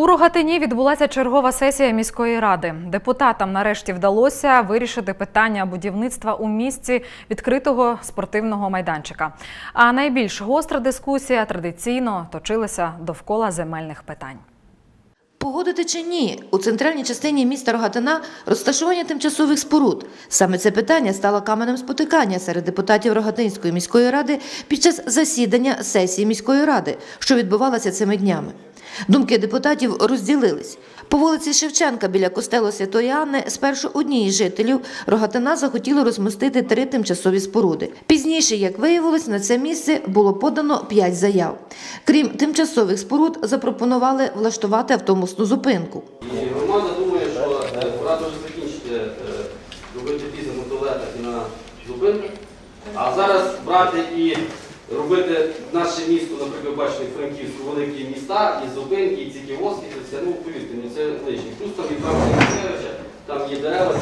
У Рогатині відбулася чергова сесія міської ради. Депутатам нарешті вдалося вирішити питання будівництва у місті відкритого спортивного майданчика. А найбільш гостра дискусія традиційно точилася довкола земельних питань. Погодити чи ні, у центральній частині міста Рогатина розташування тимчасових споруд. Саме це питання стало каменем спотикання серед депутатів Рогатинської міської ради під час засідання сесії міської ради, що відбувалося цими днями. Думки депутатів розділились. По вулиці Шевченка біля костелу Святої Анни спершу одній із жителів Рогатина захотіли розмістити три тимчасові споруди. Пізніше, як виявилось, на це місце було подано п'ять заяв. Крім тимчасових споруд, запропонували влаштувати автобусну зупинку. Громада думає, що е, пора дуже закінчити е, робити бізнес на туалетах на зупинках. А зараз брати і робити наше місто, наприклад, бачите, Франківську, великі міста, і зупинки, і ці кіоски, це все, ну повірте, мені це лишнє. Плюс там і правда Міцевича, там є дерева,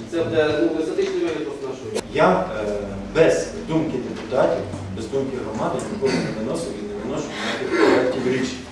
і це буде ну, естетичний вигляд нашого. Я е, без думки депутатів, без думки громади ніколи не виносив і не виношу ніяких проєктів рішень.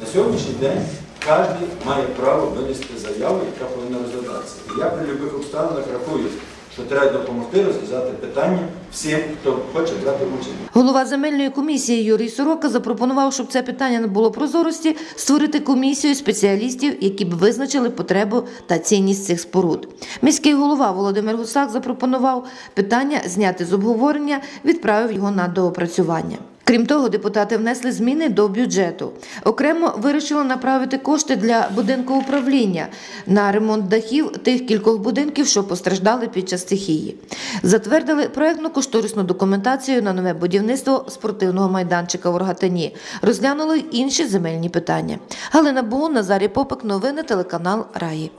На сьогоднішній день кожен має право винести заяву, яка повинна розглядатися. І я при будь-яких обставинах рахую, що треба допомогти розв'язати питання всім, хто хоче брати участь. Голова земельної комісії Юрій Сорока запропонував, щоб це питання не було прозорості, створити комісію спеціалістів, які б визначили потребу та цінність цих споруд. Міський голова Володимир Гусак запропонував питання зняти з обговорення, відправив його на доопрацювання. Крім того, депутати внесли зміни до бюджету. Окремо вирішили направити кошти для будинку управління на ремонт дахів тих кількох будинків, що постраждали під час стихії. Затвердили проектно-кошторисну документацію на нове будівництво спортивного майданчика в Оргатині. Розглянули інші земельні питання. Галина Бугун, Назарій Попик, новини телеканал Раї.